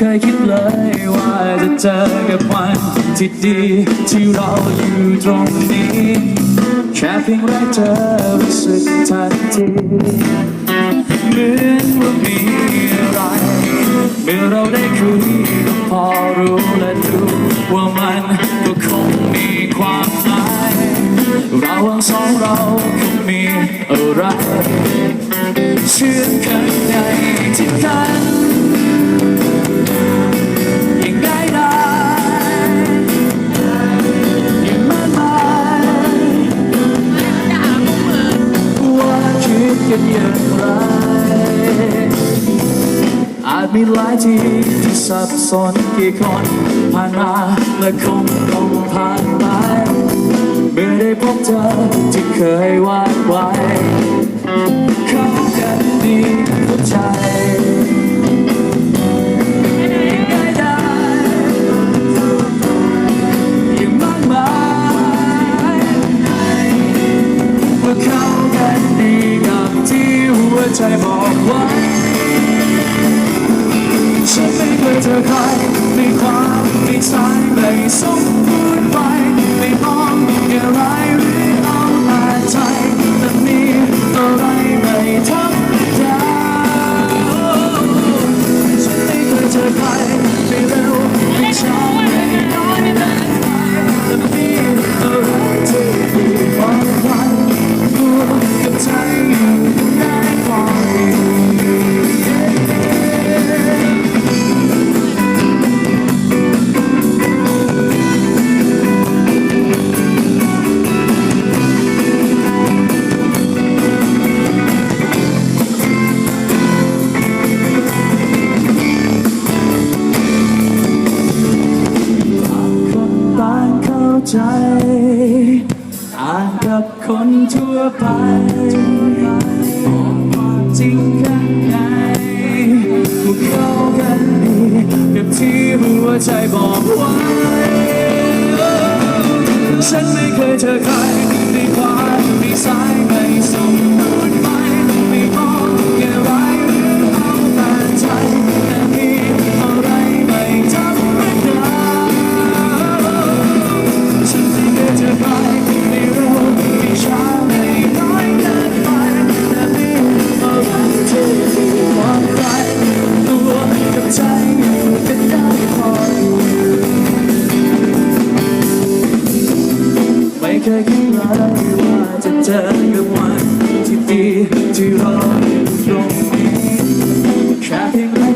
เคยคิดเลยว่าจะเจอกับวันที่ดีที่เราอยู่ตรงนี้ แค่เพียงแรกเจอรู้สึกทันทีเหมือนว่ามีอะไรเมื่อเราได้คุยก็พอรู้และดูว่ามันก็คงมีความหมายเราทั้งสองเราคงมีอะไรเชื่อกันในที่กันันอย่างไร อาจมีหลายที่ที่สับสนกี่คนผ่านมาและคงต้องผ่านไปเมื่อได้พบเธอที่เคยวาดไว้ ใจบอกไว้ฉันไม่เคยเจอใครมีความมีใจไม่สมบูร ใจ อาจกับคนทั่วไปบอกความจริงข้างในพวกเขากันดีกับที่หัวใจบอกไว้ ฉันไม่เคยเจอใคร ไม่เคยคิดเลยว่าจะเจอกับวันที่ดีที่รออยู่ตรงนี้แค่เพียงแร